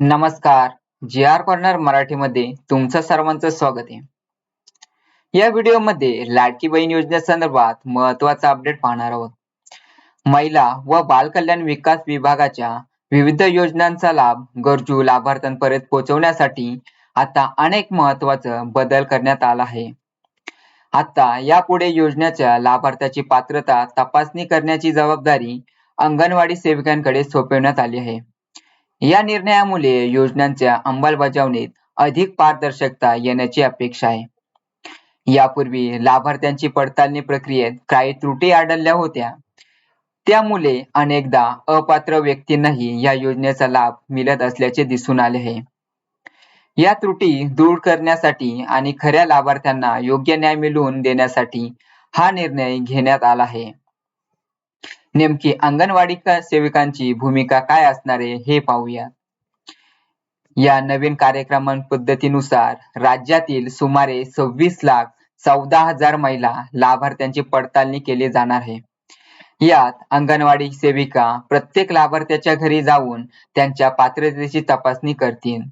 नमस्कार. जी R corner मराठीमध्ये तुमचं सर्वांचं स्वागत आहे. या व्हिडिओमध्ये लाडकी बहीण योजनेसंदर्भात महत्त्वाचा अपडेट पाहणार आहोत. महिला व बालकल्याण विकास विभागाच्या विविध योजनांचा लाभ गरजू लाभार्थ्यांपर्यंत पोहोचवण्यासाठी आता अनेक महत्त्वाचा बदल करण्यात आला आहे. आता यापुढे योजनेच्या लाभार्थ्याची पात्रता तपासणी करण्याची जबाबदारी अंगणवाडी सेविकांकडे सोपवण्यात आली आहे. या निर्णयामुळे योजनांच्या अंमलबजावणीत अधिक पारदर्शकता येण्याची अपेक्षा आहे. यापूर्वी लाभार्थ्यांची पडताळणी प्रक्रियेत काही त्रुटी आढळल्या होत्या. त्यामुळे अनेकदा अपात्र व्यक्तींनाही या योजनेचा लाभ मिळत असल्याचे दिसून आले आहे. या त्रुटी दूर करण्यासाठी आणि खऱ्या लाभार्थ्यांना योग्य न्याय मिळवून देण्यासाठी हा निर्णय घेण्यात आला आहे. नेमकी अंगणवाडी सेविकांची भूमिका काय असणार आहे हे पाहूया. या नवीन कार्यक्रम पद्धतीनुसार राज्यातील सुमारे सव्वीस लाख चौदा हजार महिला लाभार्थ्यांची पडताळणी केली जाणार आहे. यात अंगणवाडी सेविका प्रत्येक लाभार्थ्याच्या घरी जाऊन त्यांच्या पात्रतेची तपासणी करतील.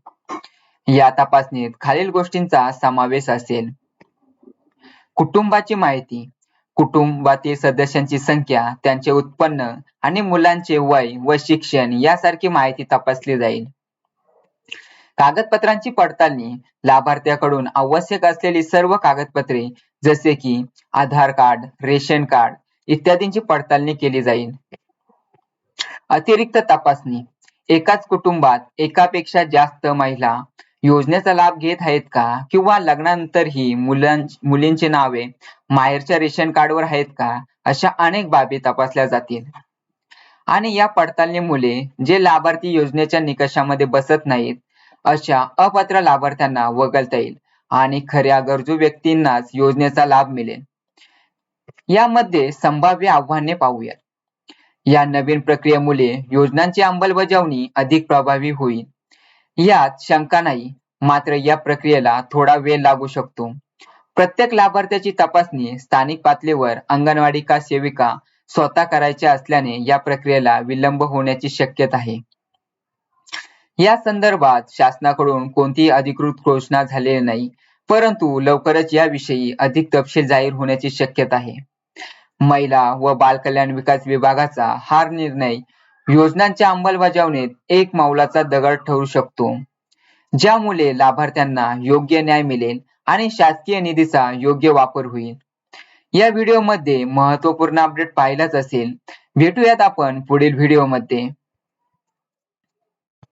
या तपासणीत खालील गोष्टींचा समावेश असेल. कुटुंबाची माहिती कुटुंबातील सदस्यांची संख्या त्यांचे उत्पन्न आणि मुलांचे वय व शिक्षण यासारखी माहिती तपासली जाईल. कागदपत्रांची पडताळणी लाभार्थ्याकडून आवश्यक असलेली सर्व कागदपत्रे जसे की आधार कार्ड रेशन कार्ड इत्यादींची पडताळणी केली जाईल. अतिरिक्त तपासणी एकाच कुटुंबात एकापेक्षा जास्त महिला योजनेचा लाभ घेत आहेत का? किंवा लग्नानंतरही मुलां मुलींची नावे माहेरच्या रेशन कार्डवर आहेत का? अशा अनेक बाबी तपासल्या जातील. आणि या पडताळणीमुळे जे लाभार्थी योजनेच्या निकषामध्ये बसत नाहीत अशा अपात्र लाभार्थ्यांना वगळता येईल आणि खऱ्या गरजू व्यक्तींनाच योजनेचा लाभ मिळेल. यामध्ये संभाव्य आव्हाने पाहूयात. या नवीन प्रक्रियेमुळे योजनांची अंमलबजावणी अधिक प्रभावी होईल. यात शंका नाही. मात्र या प्रक्रियेला थोडा वेळ लागू शकतो. प्रत्येक लाभार्थ्याची तपासणी स्थानिक पातळीवर अंगणवाडी का सेविका स्वतः करायच्या असल्याने या प्रक्रियेला विलंब होण्याची शक्यता आहे. या संदर्भात शासनाकडून कोणतीही अधिकृत घोषणा झालेली नाही परंतु लवकरच याविषयी अधिक तपशील जाहीर होण्याची शक्यता आहे. महिला व बालकल्याण विकास विभागाचा हा निर्णय योजनांच्या अंमलबजावणीत एक माऊलाचा दगड ठरू शकतो. ज्यामुळे लाभार्थ्यांना योग्य न्याय मिळेल आणि शासकीय निधीचा योग्य वापर होईल. या व्हिडिओमध्ये महत्त्वपूर्ण अपडेट पाहिलाच असेल. भेटूयात आपण पुढील व्हिडिओमध्ये.